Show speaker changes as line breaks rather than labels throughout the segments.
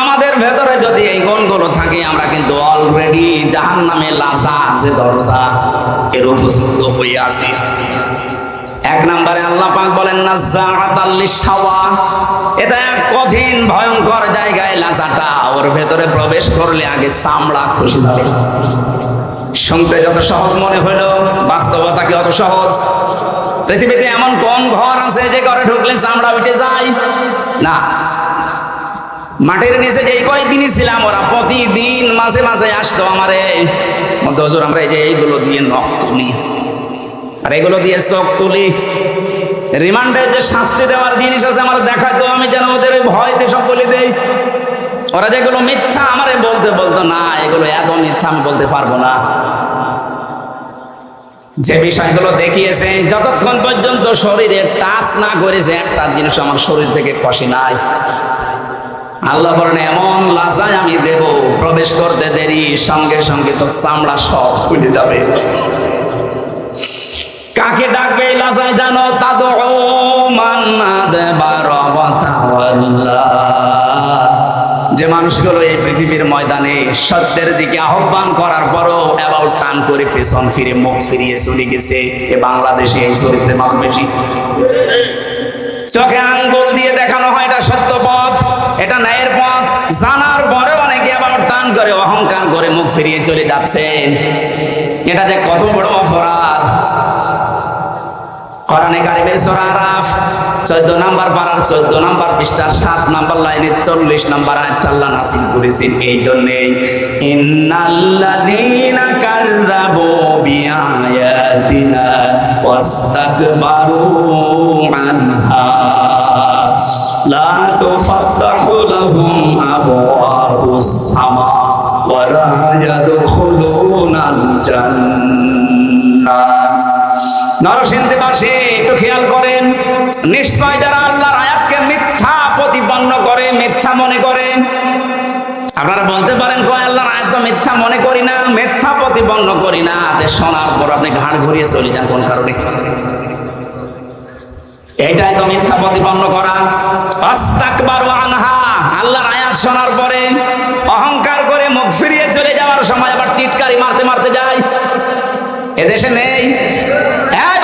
আমাদের ভেতরে যদি এই গুণগুলো থাকে, আমরা কিন্তু অলরেডি জাহান নামে লাসা আছে, দরজা এর উপযুক্ত হয়ে আছি। এক নম্বরে আল্লাহ পাক বলেন না সাওয়া এটা এক কঠিন, ভয়ঙ্কর জায়গায় লাসাটা ওর ভেতরে প্রবেশ করলে আগে চামড়া খুশি যাবে। শুনতে যত সহজ মনে হইল বাস্তবতা কি অত সহজ? পৃথিবীতে এমন কোন ঘর আছে যে ঘরে ঢুকলে চামড়া উঠে যায়? না। মাটির নিচে যে কয়েকদিনই ছিলাম ওরা প্রতিদিন মাঝে মাঝে আসতো আমারে। হুজুর, আমরা এই যে এইগুলো দিয়ে নখ তুলি আর এগুলো দিয়ে চোখ তুলি। রিমান্ডের যে শাস্তি দেওয়ার জিনিস আছে আমার দেখাতো আমি যেন ওদের ভয়তে সব বলে দেই। ওরা যেগুলো মিথ্যা আমারে বলতে বলতো, না, এগুলো এত মিথ্যা, আমি বলতে পারব না। যে বিষয়গুলো দেখিয়েছে, যতক্ষণ পর্যন্ত শরীরে টাচ না করেছে, একটা জিনিস আমার শরীর থেকে খসে নাই। আল্লাহ বলেন, এমন লাজায় আমি দেব, প্রবেশ করতে দেরি, সঙ্গে সঙ্গে তো চামড়া সব খুলে যাবে। কাকে ডাকবে লাজায় জানো? তাদো যে মানুষগুলো এই পৃথিবীর ময়দানে সত্যের দিকে আহ্বান করার পরও অ্যাবাউট টান করে পেছন ফিরে মুখ ফিরিয়ে চলে গেছে, এ বাংলাদেশে এই চরিত্রে মানুষ বেশি। চোখে আঙ্গুল দিয়ে দেখানো হয় এটা সত্য জানার পরে অনেকে আবার টান করে, অহংকার করে মুখ ফিরিয়ে চলে যাচ্ছে। এটা যে কত বড় অপরাধ। কোরআনে কারিমের সূরা আরাফ 14 নাম্বার পারার 14 নাম্বার পৃষ্ঠার 7 নাম্বার লাইনে 40 নাম্বার আয়াত আল্লাহ নাযিল করেছেন এই জন্য ইন্নাল্লাযীনা কাযযাবু বিআয়াতিনা ওয়াস্তাকবারু আনহা। লা তুফাত্তাহু আবওয়াবুস সামা ওয়া লা ইয়াদখুলুনাল জান্নাহ নরসিংদীবাসী, একটু খেয়াল করেন। নিশ্চয় যারা আল্লাহর আয়াতকে মিথ্যা প্রতিপন্ন করে, মিথ্যা মনে করে, আপনারা বলতে পারেন, কয়, আল্লাহর আয়াত তো মিথ্যা মনে করি না, মিথ্যা প্রতিপন্ন করি না। শোনার পর আপনি ঘাড় ঘুরিয়ে চলে যান কোন কারণে? এইটাই তো মিথ্যা প্রতিপন্ন করা। আল্লাহর আয়াত শোনার পরে অহংকার করে মুখ ফিরিয়ে চলে যাওয়ার সময় আবার টিটকারি মারতে মারতে যায়। এদেশে নেই।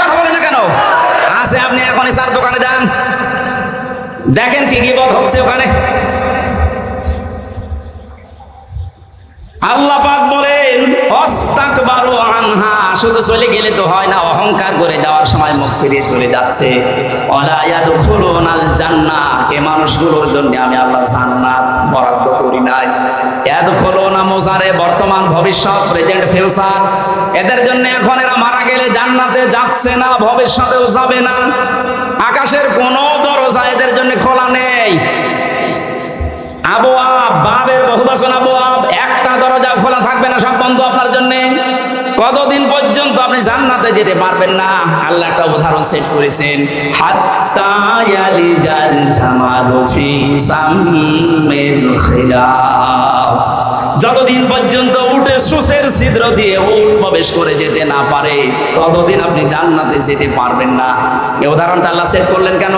কথা বলে না কেন? আছে, আপনি এখনই চার দোকানে যান। দেখেন টিভি বধ হচ্ছে ওখানে। আল্লাহ পাক বলেন আনহা শুধু চলে গেলে তো হয় না, অহংকার করে যাওয়ার সময় মুখ ফিরিয়ে চলে যাচ্ছে। এ মানুষগুলোর জন্য আমি আল্লাহ জান্নাত বরাদ্দ করি নাই। ইয়াদখুলুনা মুসারে বর্তমান ভবিষ্যৎ প্রেজেন্ট ফিউচার এদের জন্য এখন এরা মারা গেলে জান্নাতে যাচ্ছে না, ভবিষ্যতেও যাবে না। আকাশের কোনো কতদিন পর্যন্ত আপনি জান্নাতে যেতে পারবেন না? আল্লাহ একটা উদাহরণ সেট করেছেন। যতদিন পর্যন্ত উঠে সুসের ছিদ্র দিয়ে উট প্রবেশ করে যেতে না পারে, ততদিন আপনি জান্নাতে যেতে পারবেন না। এই উদাহরণটা আল্লাহ সেট করলেন কেন?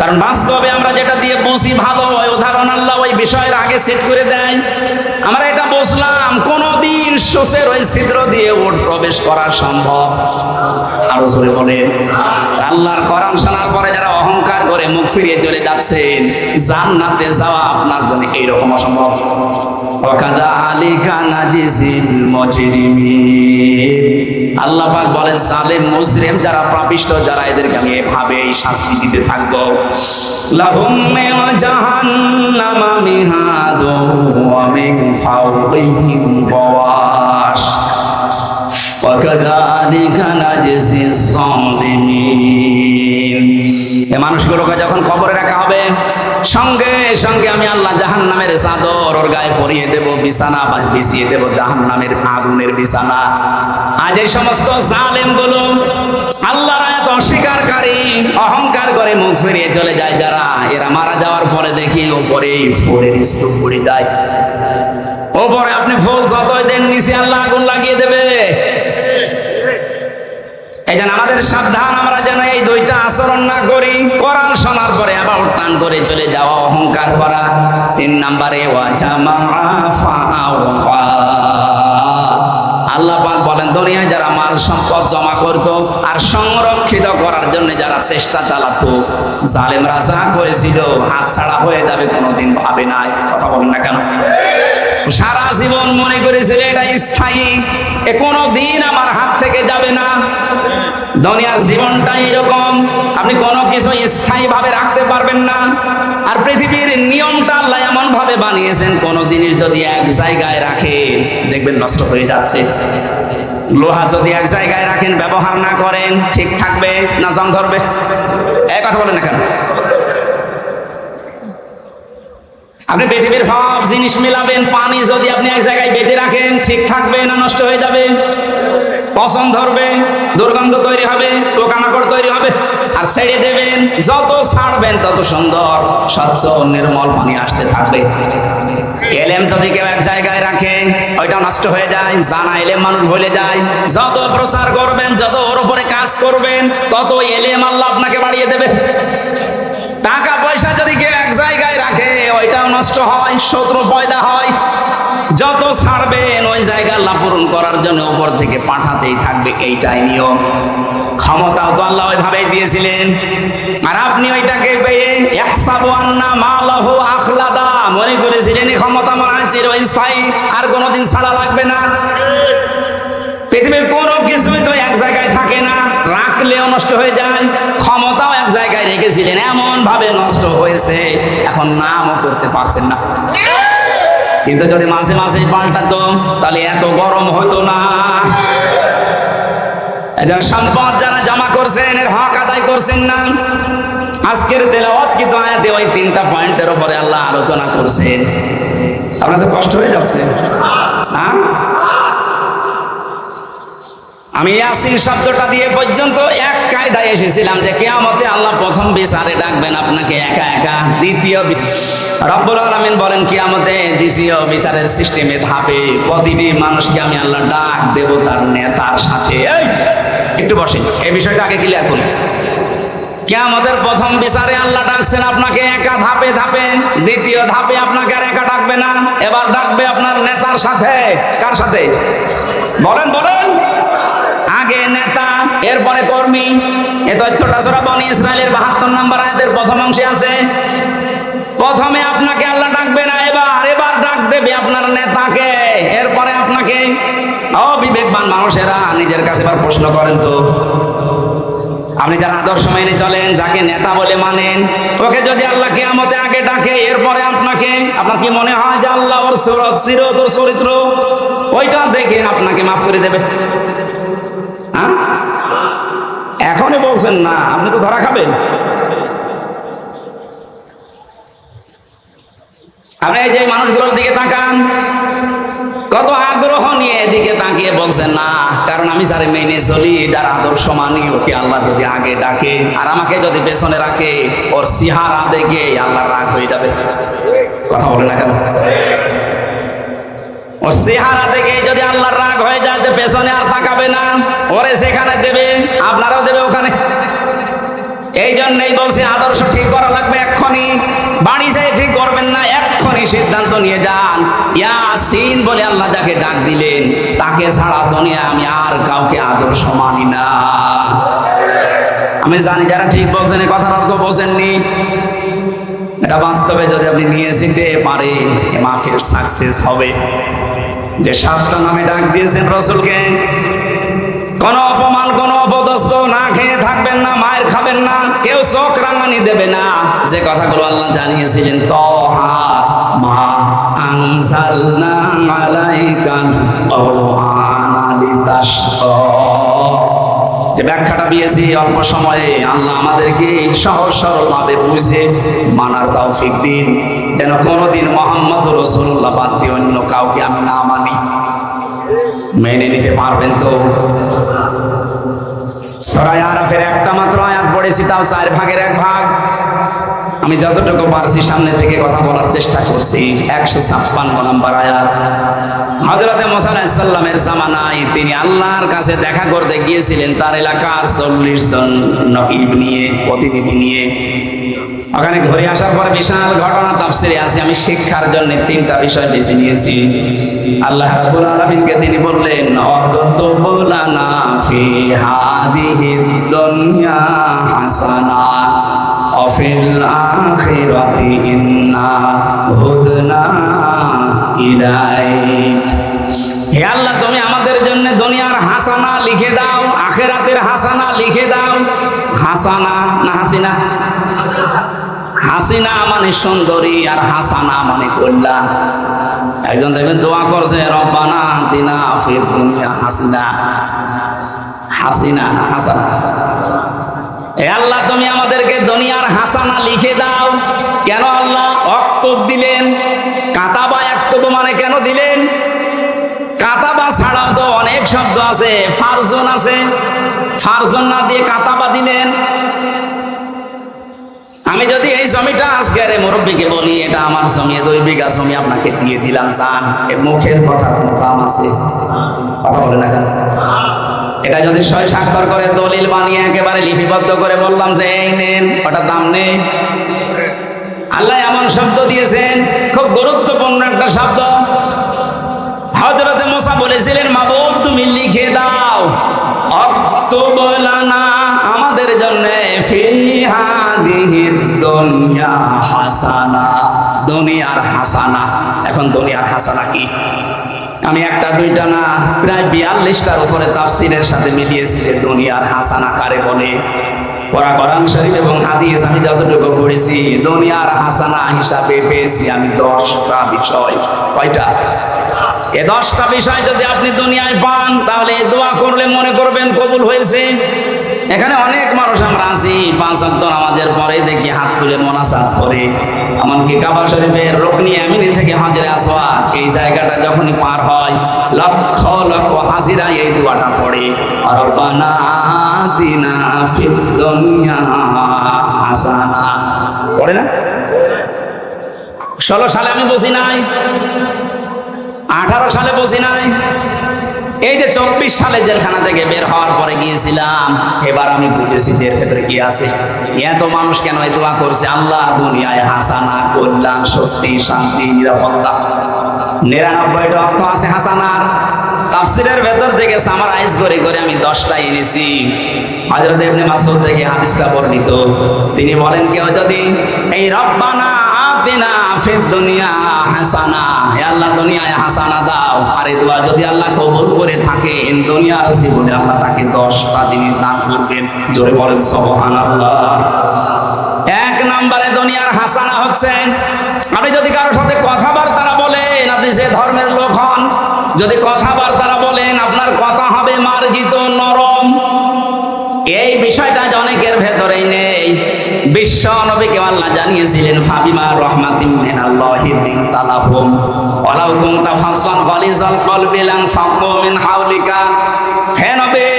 কারণ বাস্তবে আমরা যেটা দিয়ে বসি ভালো হয় উদাহরণ আল্লাহ ওই বিষয়ের আগে সেট করে দেয়। আমরা এটা বুঝলাম, কোনদিন সোসের ওই ছিদ্র দিয়ে ওট প্রবেশ করা সম্ভব। আরও জোরে বলে আল্লাহর কোরআন শোনার পরে যারা অহংকার করে মুখ ফিরিয়ে চলে যাচ্ছেন, জান্নাতে যাওয়া আপনার জন্য এইরকম অসম্ভব। কাযালিকা নাজিজিল মুজরিমিন। আল্লাহ পাক জালেম মুজরিম যারা পাপিষ্ট যারা এদেরকে আমি শাস্তি দিতে থাকব। মিহাদু ওয়া মিন ফাওকিহিম এ মানুষগুলোকে যখন কবরে রাখা হবে সঙ্গে সঙ্গে আমি আল্লাহ জাহান নামের চাদর ওর গায়ে পরিয়ে দেব, বিছানা বা বিছিয়ে দেব জাহান নামের আগুনের বিছানা। আজ এই সমস্ত জালেমগুলো আল্লাহর অস্বীকারী, অহংকার করে মুখ ফিরিয়ে চলে যায় যারা। এরা মারা যাওয়ার পরে দেখি ওপরে স্তূপ পড়ে যায়। ওপরে আপনি ফুল যতই দেন, নিচে আল্লাহ আগুন লাগিয়ে দেবে। এই জন্য আমাদের সাবধান আমরা যেন যেন এই দুইটা আচরণ না করি। কোরআন শোনার পরে আবার টান করে চলে যাওয়া, অহংকার করা তিন নাম্বারে আল্লাহ বলেন, দুনিয়ায় যারা মাল, সম্পদ জমা করত আর সংরক্ষিত করার জন্য যারা চেষ্টা চালাতো, জালেম রাজা করেছিল, হাত ছাড়া হয়ে যাবে, কোনোদিন ভাবে নাই। কথা বলেন না কেন? সারা জীবন মনে করেছিল, এটা স্থায়ী কোনো দিন আমার হাত থেকে যাবে না। দুনিয়ার জীবনটা এরকম। আপনি কোনো কিছু স্থায়ী ভাবে রাখতে পারবেন না। আর পৃথিবীর নিয়মটা আল্লাহ এমন ভাবে বানিয়েছেন, কোন জিনিস যদি এক জায়গায় রাখেন, দেখবেন নষ্ট হয়ে যাচ্ছে। লোহা যদি এক জায়গায় রাখেন, ব্যবহার না করেন, ঠিক থাকবে না জং ধরবে? এক কথা বলেন না কেন? আপনি পৃথিবীর সব জিনিস মিলাবেন, পানি যদি আপনি এক জায়গায় বেঁধে রাখেন, ঠিক থাকবে না নষ্ট হয়ে যাবে? পছন্দ ধরবে, দুর্গন্ধ তৈরি হবে, পোকামাকড় তৈরি হবে, আর ছেড়ে দেবেন, যত ছাড়বেন তত সুন্দর, স্বচ্ছ নির্মল পানি আসতে থাকবে। এলেম যদি কেউ এক জায়গায় রাখে ওইটা নষ্ট হয়ে যায়, জানা এলেম মানুষ ভুলে যায়। যত প্রচার করবেন, যত ওর উপরে কাজ করবেন, তত এলেম আল্লাহ আপনাকে বাড়িয়ে দেবে। টাকা পয়সা যদি কেউ এক জায়গায় রাখে, ওইটাও নষ্ট হয়, শত্রু পয়দা হয়। যত ছাড়বেন ওই জায়গা আল্লাহ পূরণ করার জন্য উপর থেকে পাঠাতেই থাকবে, এইটাই নিয়ম। ক্ষমতাও তো আল্লাহ ওইভাবে দিয়েছিলেন। আর আপনি ওইটাকে পেয়ে আখলাদা মনে করেছিলেন, এই ক্ষমতা মনে হয় চিরস্থায়ী, আর কোনোদিন ছাড়া লাগবে না। পৃথিবীর কোনো কিছুই তো এক জায়গায় থাকে না, রাখলেও নষ্ট হয়ে যায়, ক্ষমতাও এক জায়গায় রেখেছিলেন এমন ভাবে নষ্ট হয়েছে, এখন নামও করতে পারছেন না। কিন্তু যদি মাঝে মাঝে পাল্টাতো, তাহলে এত গরম হতো না। যারা সম্পদ যারা জমা করছেন, এর হক আদায় করছেন না। আজকের তেলাওয়াত কিন্তু ওই তিনটা পয়েন্টের উপরে আল্লাহ আলোচনা করছেন আপনাদের কষ্ট হয়ে যাচ্ছে। হ্যাঁ? আমি ইয়াসিন শব্দটা দিয়ে পর্যন্ত এক কায়দায় এসেছিলাম যে কেয়ামতে আল্লাহ প্রথম বিচারে ডাকবেন আপনাকে একা একা। দ্বিতীয় রব্বুল আলামিন বলেন, কিয়ামতে দ্বিতীয় বিচারের সিস্টেমে ধাপে প্রতিটি মানুষকে আমি আল্লাহ ডাক দেব তার নেতার সাথে। একটু বসেন, এই বিষয়টা আগে ক্লিয়ার করুন। কেয়ামতের প্রথম বিচারে আল্লাহ ডাকছেন আপনাকে একা ধাপে ধাপে, দ্বিতীয় ধাপে আপনাকে আর একা ডাকবে না, এবার ডাকবে আপনার নেতার সাথে। কার সাথে? বলেন বলেন। আগে নেতা, এরপরে কর্মী। এ তথ্যটা সোরা বনি ইসরায়েলের বাহাত্তর নম্বর আয়াতের প্রথম অংশে আছে। প্রথমে আপনাকে আল্লাহ ডাকবে না, এবার এবার ডাক দেবে আপনার নেতাকে। এরপরে আপনাকে অবিবেকবান মানুষেরা নিজের কাছে এবার প্রশ্ন করেন তো। আপনি যারা আদর্শ মেনে চলেন, যাকে নেতা বলে মানেন, ওকে যদি আল্লাহ কিয়ামতে আগে ডাকে, এরপরে আপনাকে, আপনার কি মনে হয় যে আল্লাহ ওর চরিত্র? ওইটা দেখে আপনাকে মাফ করে দেবে। হ্যাঁ? এখনই বলছেন, না, আপনি তো ধরা খাবেন। আপনি যে মানুষগুলোর দিকে তাকান, কত আগ্রহ নিয়ে এদিকে তাকিয়ে বলছেন, না, কারণ আমি যারে মেনে চলি, যার আদর্শ মানি, ওকে আল্লাহ যদি আগে ডাকে, আর আমাকে যদি পেছনে রাখে, ওর সিহারা দেখে আল্লাহ রাগ হয়ে যাবে। কথা বলে না কেন? ওর চেহারা থেকে যদি আল্লাহর রাগ হয়ে যায় যে পেছনে আর তাকাবে না, ওরে সেখানে দেবে, আপনারাও দেবে ওখানে। এই জন্যই বলছি, আদর্শ ঠিক করা লাগবে এক্ষুনি। বাড়ি যাই ঠিক করবেন না, এক্ষুনি সিদ্ধান্ত নিয়ে যান। ইয়াসিন বলে আল্লাহ যাকে ডাক দিলেন, তাকে ছাড়া দুনিয়া আমি আর কাউকে আদর্শ মানি না। আমি জানি যারা ঠিক বলছেন এই কথার অর্থ বোঝেননি। এটা বাস্তবে যদি আপনি নিয়ে যেতে পারেন, এ মাহফিল সাকসেস হবে। যে সাতটা নামে ডাক দিয়েছেন রসুলকে, কোন অপমান, কোন অপদস্থ না খেয়ে থাকবেন না, মায়ের খাবেন না, কেউ চোখ রাঙানি দেবে না। যে কথাগুলো আল্লাহ জানিয়েছিলেন, তহা মা আনজালনা আলাইকাল যে ব্যাখ্যাটা দিয়েছি অল্প সময়ে, আল্লাহ আমাদেরকে সহজ সরলভাবে বুঝে মানার তৌফিক দিন। যেন কোনোদিন মোহাম্মদ রসুল্লাহ বাদ দিয়ে অন্য কাউকে আমি না মানি। মেনে নিতে পারবেন তো? সরাই আরফের একটা মাত্র আয়াত পড়েছি, তাও চার ভাগের এক ভাগ। আমি যতটুকু পারছি সামনে থেকে কথা বলার চেষ্টা করছি। একশো ছাপ্পান্ন নম্বর আয়াত। হজরতে মোসাল্লামের জামানায় তিনি আল্লাহর কাছে দেখা করতে গিয়েছিলেন। তার এলাকার চল্লিশ জন নকিব নিয়ে, প্রতিনিধি নিয়ে। ওখানে ঘুরে আসার পর বিশাল ঘটনা তাফসিরে আছে। আমি শিক্ষার জন্য তিনটা বিষয় বেছে নিয়েছি। আল্লাহ রাব্বুল আলামিনকে তিনি বললেন অগতবুলানা ফি হাদিহি দুনিয়া হাসানা। অফিল আখিরাতি ইন্না হুদনা ইলাইক। হে আল্লাহ, তুমি আমাদের জন্য দুনিয়ার হাসানা লিখে দাও, আখেরাতের হাসানা লিখে দাও। হাসানা না হাসিনা? হাসিনা মানে সুন্দরী আর হাসানা মানে কল্যাণ। একজন দেখবেন দোয়া করছে, রব্বানা দিনা ফির হাসিনা। হাসিনা হাসানা? এ আল্লাহ, তুমি আমাদেরকে দুনিয়ার হাসানা লিখে দাও। কেন আল্লাহ? অক্তব দিলেন। কাতাবা একতব মানে কেন দিলেন? কাতাবা ছাড়াও তো অনেক শব্দ আছে, ফারজন আছে। ফারজন না দিয়ে কাতাবা দিলেন। আমি যদি এই জমিটা আজকে আরে মুরব্বীকে বলি, এটা আমার জমি দুই বিঘা জমি আপনাকে দিয়ে দিলাম চান মুখের কথা দাম আছে? কথা বলে না কেন? এটা যদি ছয় স্বাক্ষর করে, দলিল বানিয়ে একেবারে লিপিবদ্ধ করে বললাম যে, এই নেন ওটা দাম নেই। আল্লাহ এমন শব্দ দিয়েছেন খুব গুরুত্বপূর্ণ একটা শব্দ। হজরতে মোসা বলেছিলেন, মাবুদ, তুমি লিখে দাও, অক্টোবলানা, আমাদের জন্য দুনিয়া হাসানা। দুনিয়ার হাসানা। এখন দুনিয়ার হাসানা কি? আমি একটা, দুইটা না, প্রায় বিয়াল্লিশটার উপরে তাফসিরের সাথে মিলিয়েছি যে দুনিয়ার হাসান আকারে বলে। এবং হাদিস আমি যতটুকু পড়েছি, দুনিয়ার হাসানা হিসাবে পেয়েছি আমি দশটা বিষয়। কয়টা? এ দশটা বিষয় যদি আপনি দুনিয়ায় পান, তাহলে দোয়া করলে মনে করবেন কবুল হয়েছে। এখানে অনেক মানুষ আমরা আছি, পাঁচ অক্ট আমাদের পরে দেখি হাত তুলে মোনাসাত করে। এমনকি কাবা শরীফের রকনি আমিনি থেকে হাজিরে আসোয়া এই জায়গাটা যখনই পার হয়, লক্ষ লক্ষ হাজিরা এই দোয়াটা পড়ে। হাসানা। পড়ে না? ষোলো সালে আমি বসি নাই, আঠারো সালে বসি নাই এই যে চব্বিশ সালে জেলখানা থেকে বের হওয়ার পরে গিয়েছিলাম, এবার আমি বুঝেছি এর ভেতরে কি আছে। এত মানুষ কেন দোয়া করছে? আল্লাহ, দুনিয়ায় হাসানা, কল্যাণ, স্বস্তি, শান্তি, নিরাপত্তা। নিরানব্বইটা অর্থ আছে হাসানার। তাফসিরের ভেতর থেকে সামারাইজ করে করে আমি দশটা এনেছি। হজরত ইবনে মাসুদ থেকে হাদিসটা বর্ণিত। তিনি বলেন কেউ যদি এই রব্বানা আতিনা ফিদ দুনিয়া হাসানা। আল্লাহ, দুনিয়ায় হাসানা দাও। দোয়া, যদি আল্লাহ কবুল করে দুনিয়ার আল্লাহ তাকে দশটা জিনিস দান করবেন। জোরে বলেন এক নম্বরে দুনিয়ার হাসানা হচ্ছে, আপনি যদি কারোর সাথে কথাবার্তা বলেন, আপনি যে ধর্মের লোক হন, যদি কথাবার্তা আল্লাহ জানিয়েছিলেন, ফাবিমা রহমাতিম মিনাল্লাহি দিন তালাহুম ওয়ালাউ কুনতা ফাসসান গালিজাল কলবি লান ফাকু মিন হাওলিকা। হে নবী,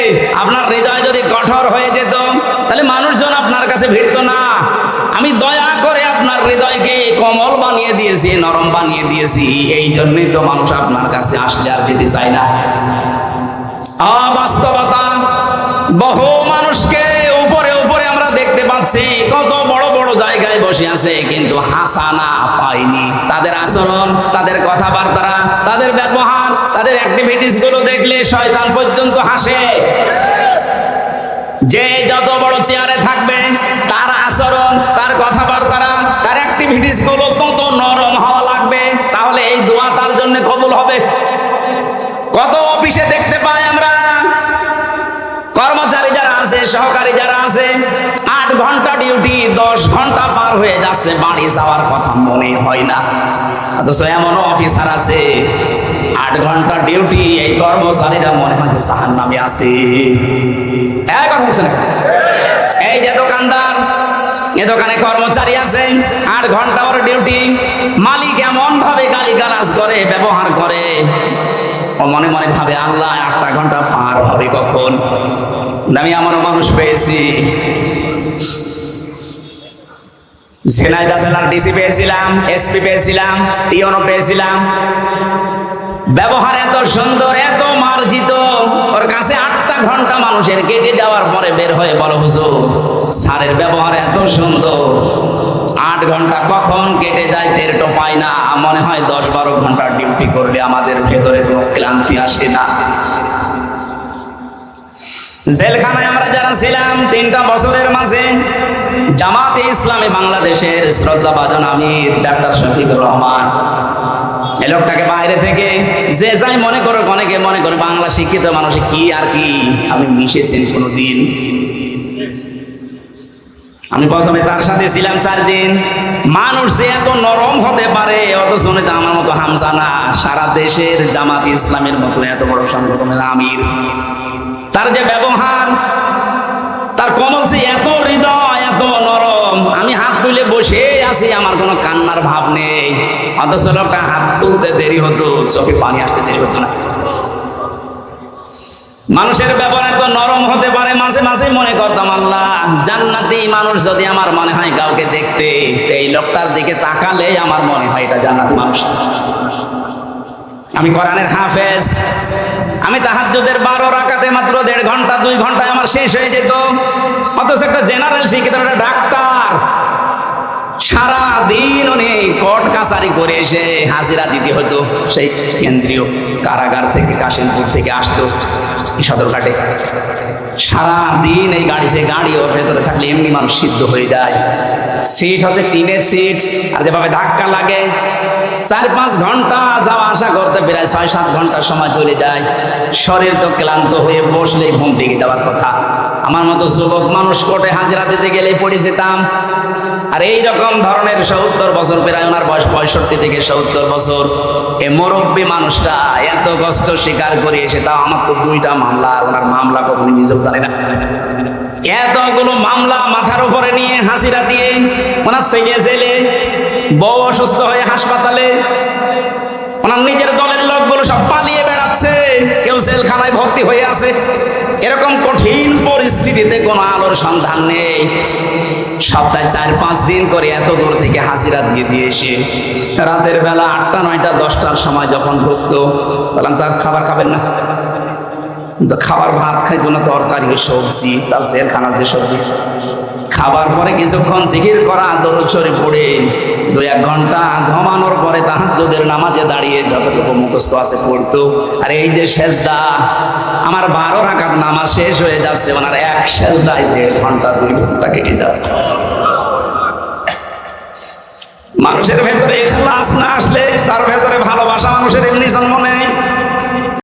আপনার হৃদয় যদি কঠোর হয়ে যেত, তাহলে মানুষজন আপনার কাছে ভিড়তো না। আমি দয়া করে আপনার হৃদয়কে কোমল বানিয়ে দিয়েছি, নরম বানিয়ে দিয়েছি। এই জন্যই তো মানুষ আপনার কাছে আসলে আর যেতে চায় না। অবাস্তবতা, বহু মানুষকে পাচ্ছি কত বড় বড় জায়গায় বসে আছে, কিন্তু হাসানা পাইনি তাদের আচরণ, তাদের কথাবার্তা, তাদের ব্যবহার, তাদের অ্যাক্টিভিটিসগুলো দেখলে শয়তান পর্যন্ত হাসে। যে যত বড় চেয়ারে থাকবে যাচ্ছে বাড়ি যাওয়ার কথা মনে হয় না। অথচ এমন অফিসার আছে, আট ঘণ্টা ডিউটি, এই কর্মচারীরা মনে হয় যে সাহার নামে আছে। এই যে দোকানদার, এ দোকানে কর্মচারী আছে, আট ঘণ্টা ওর ডিউটি, মালিক এমন ভাবে গালি গালাজ করে, ব্যবহার করে। ও মনে মনে ভাবে, আল্লাহ, আটটা ঘণ্টা পার হবে কখন? আমি আমার মানুষ পেয়েছি। ঝিনাইদা জেলার ডিসি পেয়েছিলাম, এসপি পেয়েছিলাম টিওনো পেয়েছিলাম। ব্যবহার এত সুন্দর, এত মার্জিত, ওর কাছে আটটা ঘণ্টা মানুষের কেটে যাওয়ার পরে বের হয়ে বলো, হুজুর, স্যারের ব্যবহার এত সুন্দর। আট ঘণ্টা কখন কেটে যায় টের পাই না। মনে হয় দশ বারো ঘণ্টা ডিউটি করলে আমাদের ভেতরে কোনো ক্লান্তি আসে না। জেলখানায় আমরা যারা ছিলাম, তিনটা বছরের মাঝে জামাতে ইসলামী বাংলাদেশের শ্রদ্ধা বাজন আমির ডাক্তার শফিকুর রহমান। এই লোকটাকে বাইরে থেকে যে যাই মনে করো অনেকে মনে করে বাংলা শিক্ষিত মানুষ, কি আর কি? আপনি মিশেছেন কোনোদিন? আমি প্রথমে তার সাথে ছিলাম চার দিন। মানুষ যে এত নরম হতে পারে অত শুনে তো আমার মতো হামজা না। সারা দেশের জামাত ইসলামের মতো এত বড় সংগঠনের আমির। তার যে ব্যবহার, তার কমল সে এত তুলে বসে আছি, আমার কোনো কান্নার ভাব নেই। অথচ লোকটা হাত তুলতে দেরি হতো, চোখে পানি আসতে দেরি হতো না। মানুষের ব্যবহার এত নরম হতে পারে, মাঝে মাঝে মনে করতাম, আল্লাহ, জান্নাতি মানুষ যদি আমার মনে হয় কাউকে দেখতে এই লোকটার দিকে তাকালে আমার মনে হয় এটা জান্নাতি মানুষ। আমি কোরআনের হাফেজ। আমি তাহাজ্জুদের বারো রাকাতে মাত্র দেড় ঘণ্টা, দুই ঘন্টায় আমার শেষ হয়ে যেত। অথচ একটা জেনারেল শিক্ষিত একটা দিন উনি কোর্ট কাছারি করে এসে হাজিরা দিতে হতো। সেই কেন্দ্রীয় কারাগার থেকে, কাশিমপুর থেকে আসতো সদরঘাটে। সারা দিন এই গাড়ি যে গাড়ি ওর ভেতরে থাকলে এমনি মানুষ সিদ্ধ হয়ে যায়। সিট হচ্ছে টিনের সিট, আর যেভাবে ধাক্কা লাগে, চার পাঁচ ঘণ্টা যাওয়া আসা করতে প্রায় ছয় সাত ঘণ্টার সময় চলে যায়। শরীর তো ক্লান্ত হয়ে বসলেই ঘুম থেকে দেওয়ার কথা। আমার মতো যুবক মানুষ কোর্টে হাজিরা দিতে গেলেই পড়ে যেতাম। আর এই রকম ধরনের সত্তর বছর প্রায় ওনার বয়স পঁয়ষট্টি থেকে সত্তর বছর। এ মুরব্বী মানুষটা এত কষ্ট স্বীকার করে এসে তাও আমার তো দুইটা মামলা আর ওনার মামলা কখনো নিজেও জানে না। এতগুলো মামলা মাথার উপরে নিয়ে হাজিরা দিয়ে ওনার ছেলে জেলে, বউ অসুস্থ হয়ে হাসপাতালে, ওনার নিজের দলের লোকগুলো সব পালিয়ে বেড়াচ্ছে, কেউ জেলখানায় ভর্তি হয়ে আছে। এরকম পরিস্থিতিতে কোনো আলোর সন্ধান নেই। সপ্তাহে চার, পাঁচ দিন করে এত দূর থেকে হাজিরা দিয়ে দিয়ে এসে রাতের বেলা আটটা, নয়টা, দশটার সময় যখন ঢুকতো, বললাম তার খাবার খাবেন না? খাবার ভাত খাইতো না, তরকারি, সবজি, তার জেলখানার যে সবজি। খাবার পরে কিছুক্ষণ জিকির করা দরচরে পড়ে। দু এক ঘণ্টা ঘুমানোর পরে তাহাজ্জুদের নামাজে দাঁড়িয়ে যতটুকু মুখস্থ আছে পড়তো। আর এই যে সেজদা, আমার বারো রাকাত নামাজ শেষ হয়ে যাচ্ছে, ওনার এক সেজদায় দেড় ঘণ্টা, দুই ঘণ্টা কেটে যাচ্ছে। মানুষের ভেতরে এখলাস না আসলে তার ভেতরে ভালোবাসা মানুষের এমনি জন্ম নেয়।